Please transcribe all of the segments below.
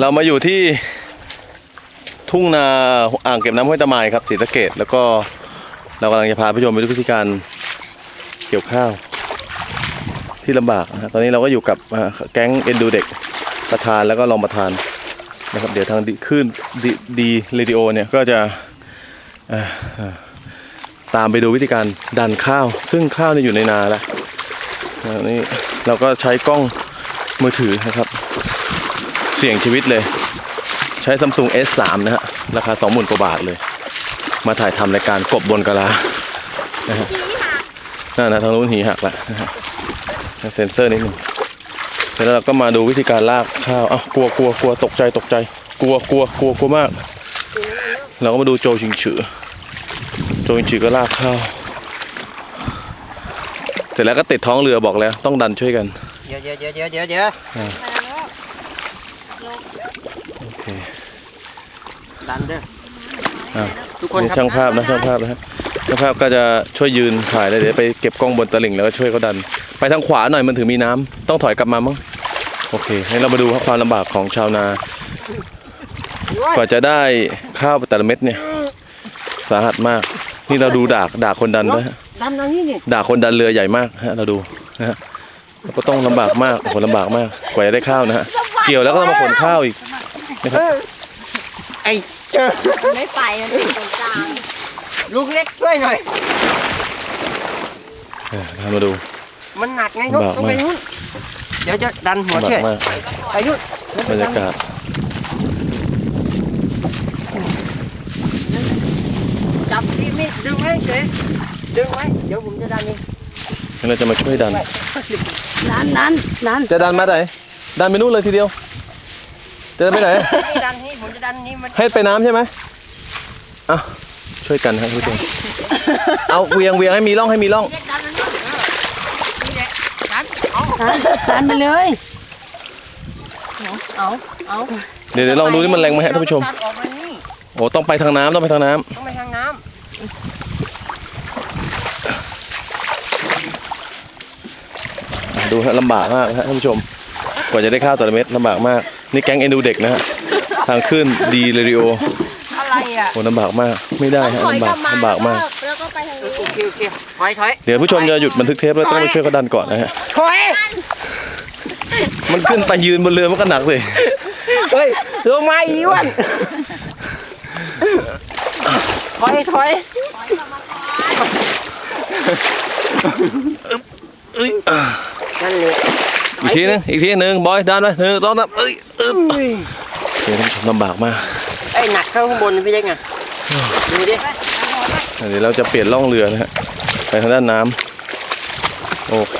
เรามาอยู่ที่ทุ่งนาอ่างเก็บน้ำห้วยตะไมครับศรีสะเกดแล้วก็เรากำลังจะพาผู้ชมไปดูวิธีการเกี่ยวข้าว ที่ลำบากนะตอนนี้เราก็อยู่กับแก๊งเอ็นดูเด็กประธานแล้วก็รองประธานนะครับเดี๋ยวทางดีขึ้นดีเรดิโอเนี่ยก็จะตามไปดูวิธีการดันข้าว ซึ่งข้าวเนี่ยอยู่ในนาแล้วนนี้เราก็ใช้กล้องมือถือนะครับ เสี่ยงชีวิตเลย ใช้ Samsung S3 นะฮะ ราคา 20,000กว่าบาทเลย มาถ่ายทำรายการกบบนกะลานะฮะนั่นนะทางนู้นหีหักละนะฮะเซ็นเซอร์นิดหนึ่งเสร็จแล้วเราก็มาดูวิธีการลากข้าวอ้าวกลัวกลัวกลัวตกใจตกใจ กลัวกลัวกลัวกลัวมาก เราก็มาดูโจชิงฉือ โจชิงฉือก็ลากข้าว เสร็จแล้วก็ติดท้องเรือบอกแล้ว ต้องดันช่วยกันเยวเดี๋ยวเดี๋ยวเดี๋ยวเดี๋ยวเดี๋ยว โอเคดันเด้ออ่าทุกคนนี่ครับช่างภาพนะช่างภาพนะฮะช่างภาพก็จะช่วยยืนถ่ายเลยเดี๋ยวไปเก็บกล้องบนตลิ่งแล้วก็ช่วยเขาดัน ไปทางขวาหน่อยมันถึงมีน้ำต้องถอยกลับมามั้งโอเคงั้นเรามาดูครับความลำบากของชาวนา กว่าจะได้ข้าวแต่ละเม็ดเนี่ย สาหัสมาก นี่เราดูดากดากคนดันด้วยฮะ ดันทางนี้นี่ดากคนดันเรือใหญ่มากฮะเราดูนะฮะแล้วก็ต้องลำบากมากโอ้โหลำบากมากกว่าจะได้ข้าวนะฮะ เกี่ยวแล้วก็ต้องมาขนข้าวอีกไอ้เจอไม่ไปมันติดตรงกลางลูกเล็กช่วยหน่อย เออทำมาดู มันหนักไงลูกลำบากต้องไปมาก นู้นเดี๋ยวจะดันหัวลำบาเชือกกมากไปนู้นบรรยากาศจับที่มีดดึงไว้เฉยดึงไว้เดี๋ยวผมจะดันเองงั้นเราจะมาช่วยดัน นั้นนั้นนั้นจะดันมาไหน ดันไปนู่นเลยทีเดียว จะดันไปไหนนี่ดันนี่ผมจะดันนี่มันให้ไปน้ำใช่ไหมอะช่วยกันครับทุกคนเอาเวียงเวียงให้มีร่องให้มีร่องเล็กดันมันด้วยนี่แหละดันเอานั้นนั้นไปเลยเอาเอาเดี๋ยวเดี๋ยวลองดูที่มันแรงไหมฮะท่านผู้ชมดันออกมานี่โอ้ต้องไปทางน้ำต้องไปทางน้ำต้องไปทางน้อะดูฮะลำบากมากฮะท่านผู้ชม กว่าจะได้ข้าวแต่ละเม็ดลำบากมาก นี่แก๊งเอ็นดูเด็กนะฮะ ทางขึ้นดีเรดิโอำอะไรอะโอ้ลำบากมาก ไม่ได้ฮะลำบากลำบากมาก แล้วก็ไปทางนี้โอเคโอเคถอยถอยเดี๋ยวผู้ชมจะหยุดบันทึกเทปแล้วต้องไปช่วยเขาดันก่อนนะฮะ ถอยมันขึ้นไปยืนบนเรือมันก็หนักเลย เฮ้ยลงมาอีอ้วนถอยถอยเอ้ยอะนั่นเลย อีกทีนึงอีกทีนึงบอยดันไปหนึ่งสองสามเอ้ยอึ๊บเดี๋ยวท่านผู้ชมลำบากมากไอ้ยหนักเข้าข้างบนพี่เล็กไงดูดิเดี๋ยวเราจะเปลี่ยนล่องเรือนะฮะไปทางด้านน้ำโอเค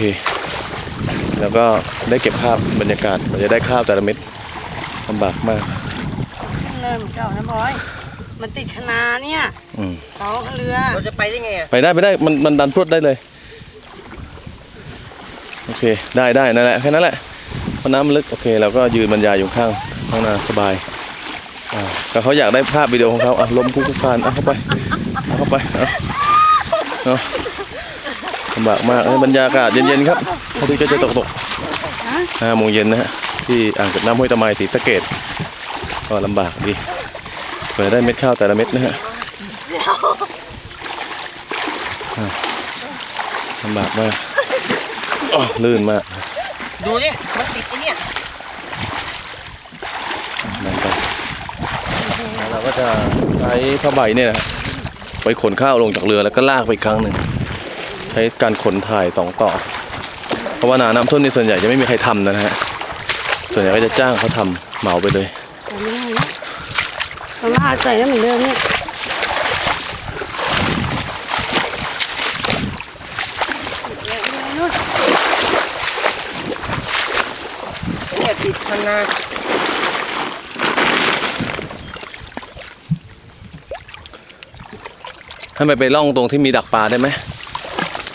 แล้วก็ได้เก็บภาพบรรยากาศกว่าจะได้ข้าวแต่ละเม็ดลำบากมากเริ่มเจ้านะบอยมันติดคณาเนี่ยอืมเขาเรือเราจะไปได้ไงอะไปได้ไปได้มันมันดันพรวดได้เลย โอเค ได้ได้นั่นแหละแค่นั้นแหละเพราะน้ำมันลึกโอเคเราก็ยืนบรรยายอยู่ข้างข้างหน้าสบายอ่าแต่เขาอยากได้ภาพวิดีโอของเขาอะลมคุกคุกานเอาเข้าไปเอาเข้าไปเอาเอาลำบากมากบรรยากาศเย็นๆครับพอดีก็จะตกตกห้าโมงเย็นนะฮะที่อ่างเก็บน้ำห้วยตะไมศรีสะเกดก็ลำบากดีเปิดได้เม็ดข้าวแต่ละเม็ดนะฮะลำบากมาก อ้อลื่นมากดูดิมันติดไอ้เนี่ยนั่นไปเราก็จะใช้ผ้าใบเนี่ยนะไปขนข้าวลงจากเรือแล้วก็ลากไปอีกครั้งหนึ่งใช้การขนถ่ายสองต่อ เพราะว่านาน้ำท่วมนี่ส่วนใหญ่จะไม่มีใครทำนะฮะส่วนใหญ่ก็จะจ้างเขาทำเหมาไปเลยตรงหน้าใส่เหมือนเดิมเนี่ย เนี่ยติดคณะให้ไปไปล่องตรงที่มีดักปลาได้ไหม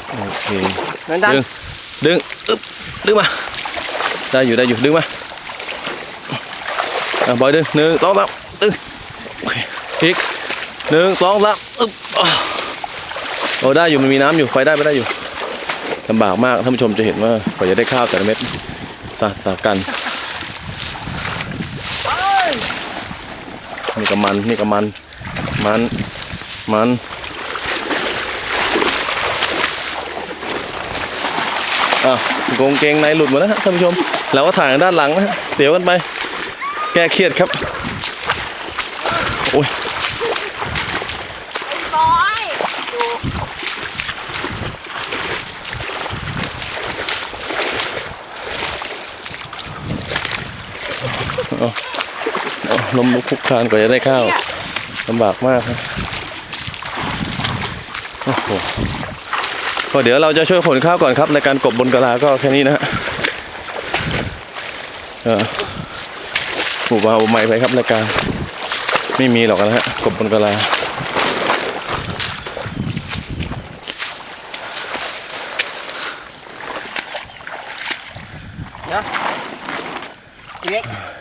โอเคนั่นดันดึงดึงอึ๊บดึงมา ได้อยู่ได้อยู่ดึงมาอะบอยดึงหนึ่งสองสามดึงโอเคอีกหนึ่งสองสามอึ๊บอะโอ้ได้อยู่มันมีน้ำอยู่ไฟได้ไปได้อยู่ลำบากมากท่านผู้ชมจะเห็นว่ากว่าจะได้ข้าวแต่ละเม็ดสาสากัน นี่ก็มันนี่ก็มัน มัน มันอะกงเกงในหลุดหมดแล้วฮะท่านผู้ชม เราก็ถ่ายด้านหลังนะฮะเสียวกันไป แก้เครียดครับ โอ้ยบอยดูเอา ลมลุกคลุกคลานกว่าจะได้ข้าวลำบากมากครับโอ้โหก็เดี๋ยวเราจะช่วยขนข้าวก่อนครับ ในการกบบนกะลาก็แค่นี้นะฮะเออหมู่บ้านใหม่ไปครับรายการไม่มีหรอกนะฮะกบบนกะลาเล็กนะ